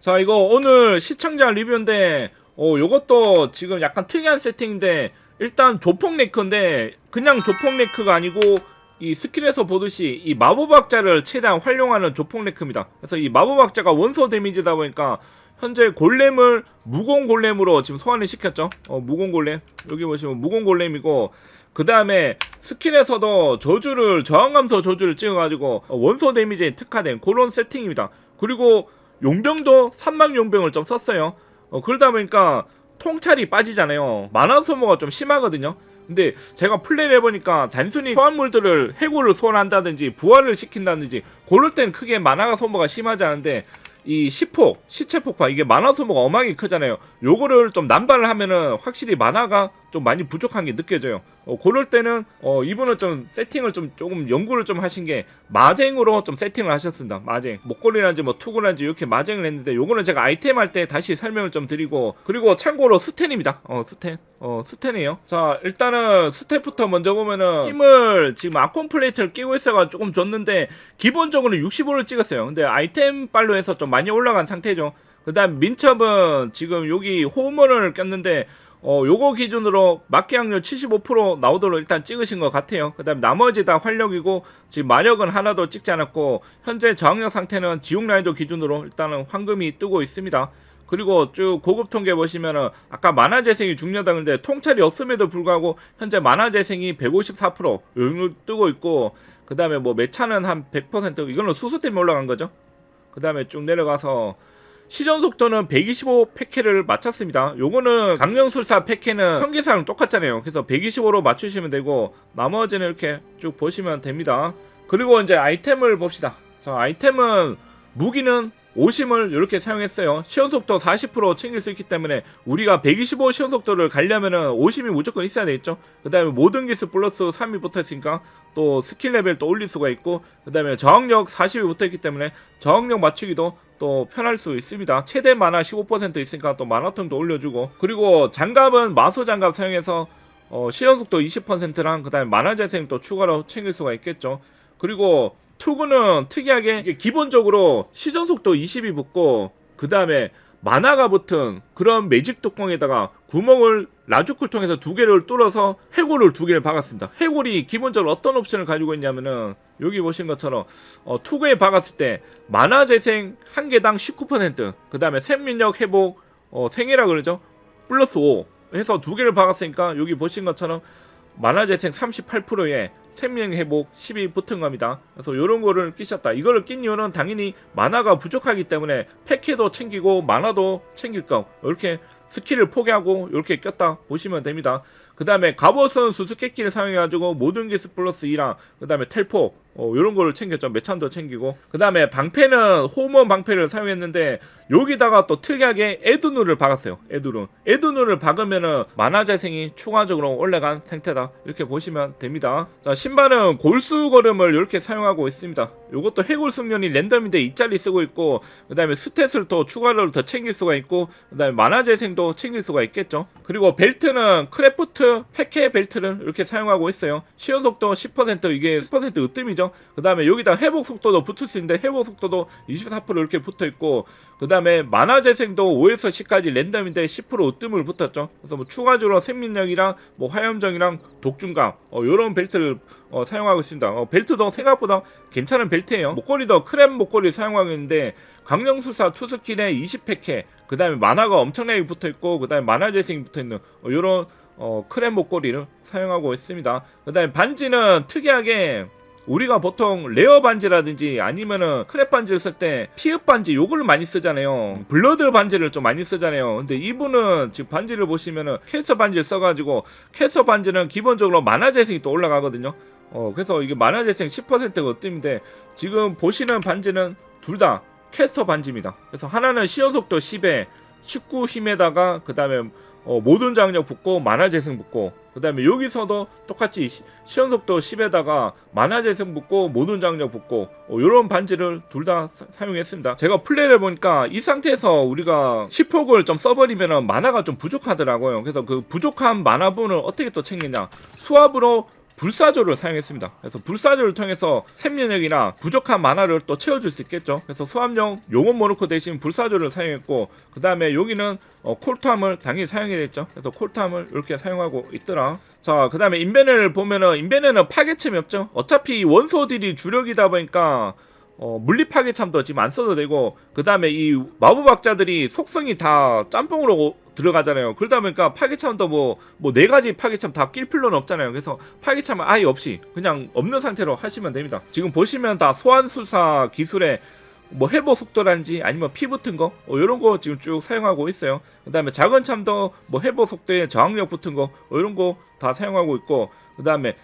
자 이거 오늘 시청자 리뷰인데 어 요것도 지금 약간 특이한 세팅인데 일단 조폭 네크인데 그냥 조폭 네크가 아니고 이 스킬에서 보듯이 이 마법 학자를 최대한 활용하는 조폭 네크입니다. 그래서 이 마법 학자가 원소 데미지다 보니까 현재 골렘을 무공 골렘으로 지금 소환을 시켰죠. 어 무공 골렘 여기 보시면 무공 골렘이고 그 다음에 스킬에서도 저주를 저항감소 저주를 찍어가지고 어, 원소 데미지에 특화된 그런 세팅입니다. 그리고 용병도 산막 용병을 좀 썼어요. 어, 그러다 보니까 통찰이 빠지잖아요. 만화 소모가 좀 심하거든요. 근데 제가 플레이를 해보니까 단순히 소환물들을 해골을 소환한다든지 부활을 시킨다든지 그럴 땐 크게 만화가 소모가 심하지 않은데 이 시폭, 시체 폭파 이게 만화 소모가 어마하게 크잖아요. 요거를 좀 남발을 하면은 확실히 만화가 좀 많이 부족한 게 느껴져요. 어, 그럴 때는 어, 이분은 좀 세팅을 좀 조금 연구를 좀 하신 게 마쟁으로 좀 세팅을 하셨습니다. 마쟁 목걸이란지 뭐 투구란지 이렇게 마쟁을 했는데 요거는 제가 아이템 할 때 다시 설명을 좀 드리고 그리고 참고로 스텐입니다. 어 스텐, 어 스텐이에요. 자 일단은 스텝부터 먼저 보면은 힘을 지금 아콘 플레이트를 끼고 있어가 조금 줬는데 기본적으로 65를 찍었어요. 근데 아이템 발로 해서 좀 많이 올라간 상태죠. 그다음 민첩은 지금 여기 호흡문을 꼈는데 어 요거 기준으로 막기 확률 75% 나오도록 일단 찍으신 것 같아요. 그 다음 나머지 다 활력이고 지금 마력은 하나도 찍지 않았고 현재 저항력 상태는 지옥 라인도 기준으로 일단은 황금이 뜨고 있습니다. 그리고 쭉 고급 통계 보시면은 아까 만화 재생이 중요하다 그랬는데 통찰이 없음에도 불구하고 현재 만화 재생이 154% 여유 뜨고 있고 그 다음에 뭐 매차는 한 100% 이거는 수수 때문에 올라간 거죠. 그 다음에 쭉 내려가서 시전 속도는 125 패케를 맞췄습니다. 요거는 강령술사 패케는 현기사랑 똑같잖아요. 그래서 125로 맞추시면 되고 나머지는 이렇게 쭉 보시면 됩니다. 그리고 이제 아이템을 봅시다. 자, 아이템은 무기는 오심을 이렇게 사용했어요. 시연 속도 40% 챙길 수 있기 때문에 우리가 125 시연 속도를 가려면은 오심이 무조건 있어야 되겠죠. 그 다음에 모든 기술 플러스 3이 붙어 있으니까 또 스킬 레벨 또 올릴 수가 있고 그 다음에 저항력 40이 붙어 있기 때문에 저항력 맞추기도 또 편할 수 있습니다. 최대 만화 15% 있으니까 또 만화통도 올려주고 그리고 장갑은 마소 장갑 사용해서 어, 시연 속도 20%랑 그 다음에 만화 재생 또 추가로 챙길 수가 있겠죠. 그리고 투구는 특이하게 기본적으로 시전 속도 20이 붙고 그 다음에 만화가 붙은 그런 매직 뚜껑에다가 구멍을 라주쿨 통해서 두 개를 뚫어서 해골을 두 개를 박았습니다. 해골이 기본적으로 어떤 옵션을 가지고 있냐면은 여기 보신 것처럼 어, 투구에 박았을 때 만화 재생 한 개당 19%, 그 다음에 생민력 회복 어, 생이라 그러죠. 플러스 5 해서 두 개를 박았으니까 여기 보신 것처럼 만화 재생 38%에 생명 회복 10이 붙은 겁니다. 그래서 이런 거를 끼셨다. 이거를 낀 이유는 당연히 만화가 부족하기 때문에 패키도 챙기고 만화도 챙길 거. 이렇게 스킬을 포기하고 이렇게 꼈다 보시면 됩니다. 그 다음에 갑옷은 수수께끼를 사용해가지고 모든 기스 플러스 2랑 그 다음에 텔포 어, 이런 거를 챙겼죠. 매찬도 챙기고 그 다음에 방패는 호먼 방패를 사용했는데 여기다가 또 특이하게 에드눈을 박았어요. 에드눈 에드눈을 박으면은 만화 재생이 추가적으로 올라간 상태다 이렇게 보시면 됩니다. 자 신발은 골수 걸음을 이렇게 사용하고 있습니다. 이것도 해골 숙련이 랜덤인데 2짜리 쓰고 있고 그 다음에 스탯을 또 추가로 더 챙길 수가 있고 그 다음에 만화 재생도 챙길 수가 있겠죠. 그리고 벨트는 크래프트 패케 벨트를 이렇게 사용하고 있어요. 시연 속도 10% 이게 10% 으뜸이죠. 그 다음에 여기다 회복 속도도 붙을 수 있는데 회복 속도도 24% 이렇게 붙어 있고 그 다음에 만화 재생도 5에서 10까지 랜덤인데 10% 으뜸을 붙었죠. 그래서 뭐 추가적으로 생민력이랑 뭐 화염정이랑 독중감 어, 이런 벨트를 어, 사용하고 있습니다. 어, 벨트도 생각보다 괜찮은 벨트예요. 목걸이도 크랩 목걸이 사용하고 있는데 강령술사 투스킬에 20패케 그 다음에 만화가 엄청나게 붙어 있고 그 다음에 만화 재생이 붙어 있는 어, 이런 어, 크랩 목걸이를 사용하고 있습니다. 그 다음에 반지는 특이하게 우리가 보통 레어 반지라든지 아니면은 크랩 반지를 쓸 때 피읍 반지 요거를 많이 쓰잖아요. 블러드 반지를 좀 많이 쓰잖아요. 근데 이분은 지금 반지를 보시면은 캐서 반지를 써가지고 캐서 반지는 기본적으로 만화 재생이 또 올라가거든요. 어 그래서 이게 만화 재생 10%가 으뜸인데 지금 보시는 반지는 둘 다 캐스터 반지입니다. 그래서 하나는 시연 속도 10에 19 힘에다가 그 다음에 어, 모든 장력 붙고 만화 재생 붙고 그 다음에 여기서도 똑같이 시- 시연 속도 10에다가 만화 재생 붙고 모든 장력 붙고 어, 이런 반지를 둘 다 사용했습니다. 제가 플레이를 해보니까 이 상태에서 우리가 10폭을 좀 써버리면 만화가 좀 부족하더라고요. 그래서 그 부족한 만화분을 어떻게 또 챙기냐 수압으로 불사조를 사용했습니다. 그래서 불사조를 통해서 생명력이나 부족한 만화를 또 채워줄 수 있겠죠. 그래서 소환용 용원 모노코 대신 불사조를 사용했고 그 다음에 여기는 어, 콜트함을 당연히 사용해야 됐죠. 그래서 콜트함을 이렇게 사용하고 있더라. 자, 그 다음에 인벤을 보면은 인벤에는 파괴챔이 없죠. 어차피 원소들이 주력이다 보니까 어, 물리 파괴참도 지금 안 써도 되고 그 다음에 이 마법학자들이 속성이 다 짬뽕으로 오- 들어가잖아요. 그러다 보니까 파괴참도 뭐 뭐 네 가지 파괴참 다 낄 필요는 없잖아요. 그래서 파괴참은 아예 없이 그냥 없는 상태로 하시면 됩니다. 지금 보시면 다 소환술사 기술에 뭐 해보 속도라든지 아니면 피 붙은 거 어, 이런 거 지금 쭉 사용하고 있어요. 그 다음에 작은 참도 뭐 해보 속도에 저항력 붙은 거 어, 이런 거 다 사용하고 있고 그 다음에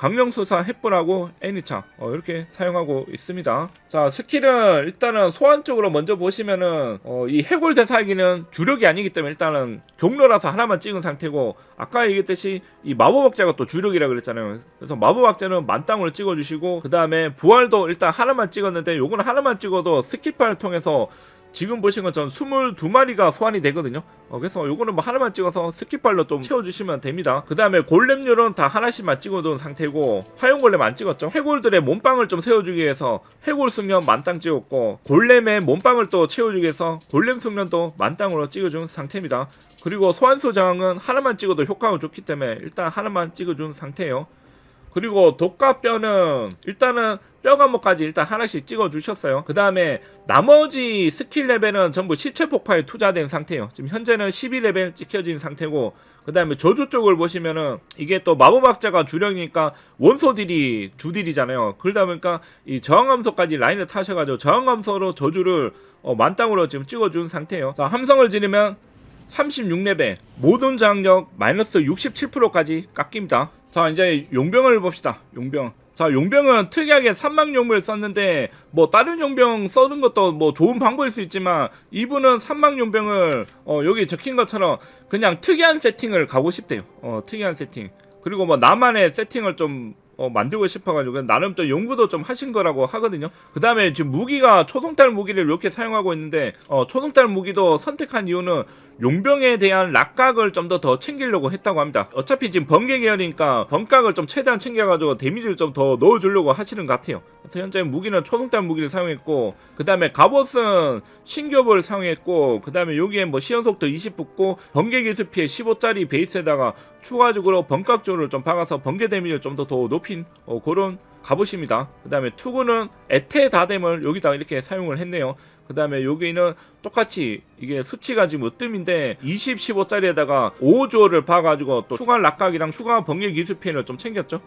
강령수사 햇불하고 애니차 어, 이렇게 사용하고 있습니다. 자 스킬은 일단은 소환 쪽으로 먼저 보시면은 어, 이 해골 대사기는 주력이 아니기 때문에 일단은 경로라서 하나만 찍은 상태고 아까 얘기했듯이 이 마법 학자가 또 주력이라 그랬잖아요. 그래서 마법 학자는 만땅으로 찍어주시고 그 다음에 부활도 일단 하나만 찍었는데 요거는 하나만 찍어도 스킵파를 통해서 지금 보신 것처럼 22마리가 소환이 되거든요. 어, 그래서 요거는 뭐 하나만 찍어서 스킵발로 좀 채워주시면 됩니다. 그 다음에 골렘률은 다 하나씩만 찍어둔 상태고 화용 골렘 안 찍었죠. 해골들의 몸빵을 좀 세워주기 위해서 해골 숙련 만땅 찍었고 골렘의 몸빵을 또 채워주기 위해서 골렘 숙련도 만땅으로 찍어준 상태입니다. 그리고 소환소 저항은 하나만 찍어도 효과가 좋기 때문에 일단 하나만 찍어준 상태예요. 그리고 독과 뼈는 일단은 뼈 감목까지 일단 하나씩 찍어 주셨어요. 그 다음에 나머지 스킬 레벨은 전부 시체 폭파에 투자된 상태예요. 지금 현재는 12레벨 찍혀진 상태고 그 다음에 저주 쪽을 보시면은 이게 또 마법학자가 주력이니까 원소딜이 주딜이잖아요. 그러다 보니까 이 저항감소까지 라인을 타셔가지고 저항감소로 저주를 어, 만땅으로 지금 찍어준 상태예요. 자 함성을 지르면 36레벨 모든 저항력 마이너스 67%까지 깎입니다. 자 이제 용병을 봅시다. 용병. 자 용병은 특이하게 삼망용병을 썼는데 뭐 다른 용병 써는 것도 뭐 좋은 방법일 수 있지만 이분은 삼망용병을 어, 여기 적힌 것처럼 그냥 특이한 세팅을 가고 싶대요. 어 특이한 세팅. 그리고 뭐 나만의 세팅을 좀 어, 만들고 싶어가지고 나름 또 연구도 좀 하신 거라고 하거든요. 그 다음에 지금 무기가 초동달 무기를 이렇게 사용하고 있는데 어, 초동달 무기도 선택한 이유는 용병에 대한 락각을 좀 더 더 챙기려고 했다고 합니다. 어차피 지금 번개 계열이니까 번각을 좀 최대한 챙겨가지고 데미지를 좀 더 넣어주려고 하시는 것 같아요. 그래서 현재 무기는 초동달 무기를 사용했고 그 다음에 갑옷은 신교벌을 사용했고 그 다음에 여기에 뭐 시연속도 20 붙고 번개 기술 피해 15짜리 베이스에다가 추가적으로 번각조를 좀 박아서 번개 데미지를 좀 더 더 높인 어, 그런 갑옷입니다. 그 다음에 투구는 에테 다뎀을 여기다 이렇게 사용을 했네요. 그 다음에 여기는 똑같이 이게 수치가 지금 으뜸인데 20, 15짜리에다가 5조를 봐가지고 또 추가 락각이랑 추가 번개 기술 피해를 좀 챙겼죠.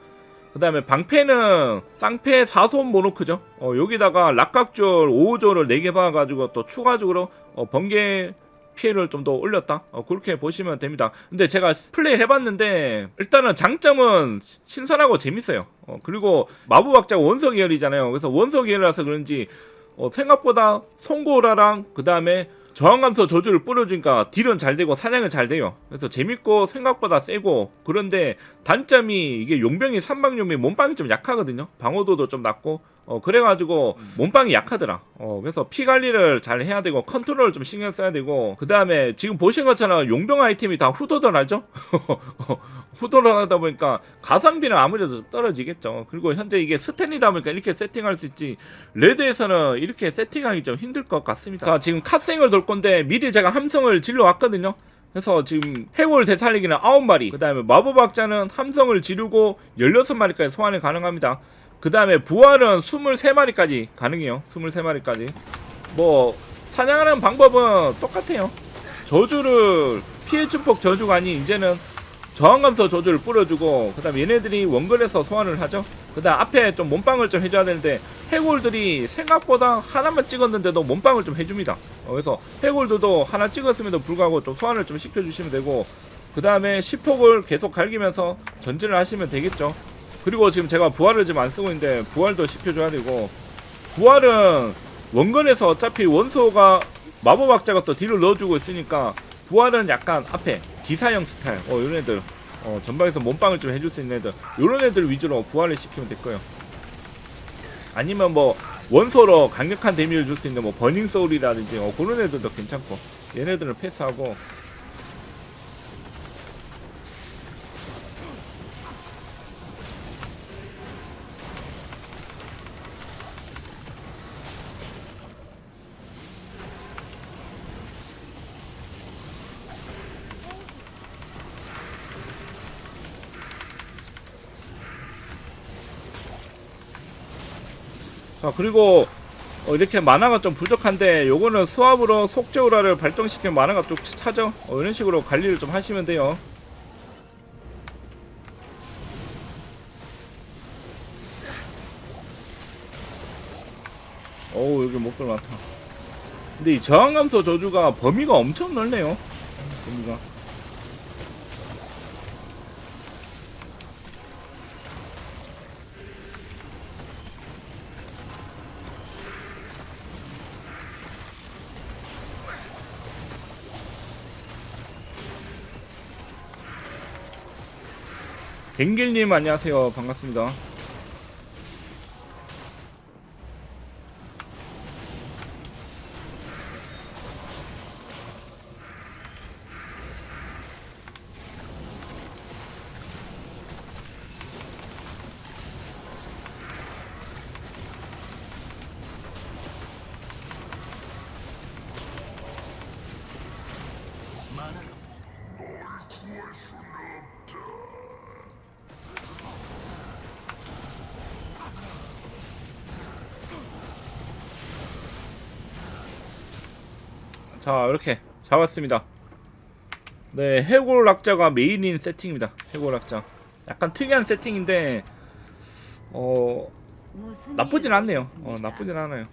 그 다음에 방패는 쌍패 4손 모노크죠. 어, 여기다가 락각줄 5조를 4개 봐가지고 또 추가적으로 어, 번개 피해를 좀 더 올렸다. 어, 그렇게 보시면 됩니다. 근데 제가 플레이 해봤는데 일단은 장점은 신선하고 재밌어요. 어, 그리고 마법학자가 원소 계열이잖아요. 그래서 원소 계열이라서 그런지 어, 생각보다 송고라랑 그 다음에 저항감소 저주를 뿌려주니까 딜은 잘 되고 사냥은 잘 돼요. 그래서 재밌고 생각보다 세고 그런데 단점이 이게 용병이 삼방용병 몸빵이 좀 약하거든요. 방어도도 좀 낮고 어 그래가지고 몸빵이 약하더라. 어 그래서 피 관리를 잘 해야 되고 컨트롤을 좀 신경 써야 되고 그 다음에 지금 보신 것처럼 용병 아이템이 다 후도던하죠. 후도던하다 보니까 가성비는 아무래도 좀 떨어지겠죠. 그리고 현재 이게 스탠이다 보니까 이렇게 세팅할 수 있지 레드에서는 이렇게 세팅하기 좀 힘들 것 같습니다. 자 지금 카생을 돌 건데 미리 제가 함성을 질러 왔거든요. 그래서 지금 해골 대살리기는 9마리 그 다음에 마법 학자는 함성을 지르고 16마리까지 소환이 가능합니다 그 다음에 부활은 23마리까지 가능해요. 23마리까지. 뭐 사냥하는 방법은 똑같아요. 저주를 피해 증폭 저주가 아닌 이제는 저항감소 저주를 뿌려주고 그 다음 얘네들이 원거리에서 소환을 하죠. 그 다음 앞에 좀 몸빵을 좀 해줘야 되는데 해골들이 생각보다 하나만 찍었는데도 몸빵을 좀 해줍니다. 어, 그래서 해골들도 하나 찍었음에도 불구하고 좀 소환을 좀 시켜주시면 되고 그 다음에 10폭을 계속 갈기면서 전진을 하시면 되겠죠 그리고 지금 제가 부활을 지금 안 쓰고 있는데 부활도 시켜줘야 되고 부활은 원건에서 어차피 원소가 마법 학자가 또 딜을 넣어주고 있으니까 부활은 약간 앞에 기사형 스타일. 어 이런 애들. 어 전방에서 몸빵을 좀 해줄 수 있는 애들. 이런 애들 위주로 부활을 시키면 될 거예요. 아니면 뭐 원소로 강력한 데미를 줄 수 있는 뭐 버닝 소울이라든지 어 그런 애들도 괜찮고. 얘네들은 패스하고 자 그리고 어, 이렇게 만화가 좀 부족한데 요거는 수압으로 속죄우라를 발동시키면 만화가 쭉 차죠? 어, 이런 식으로 관리를 좀 하시면 돼요. 어우 여기 목들 많다. 근데 이 저항감소 저주가 범위가 엄청 넓네요. 범위가 갱길님 안녕하세요. 반갑습니다 자 이렇게 잡았습니다. 네 해골 낙자가 메인인 세팅입니다. 해골 낙자. 약간 특이한 세팅인데 어 나쁘진 않네요. 어? 나쁘진 않아요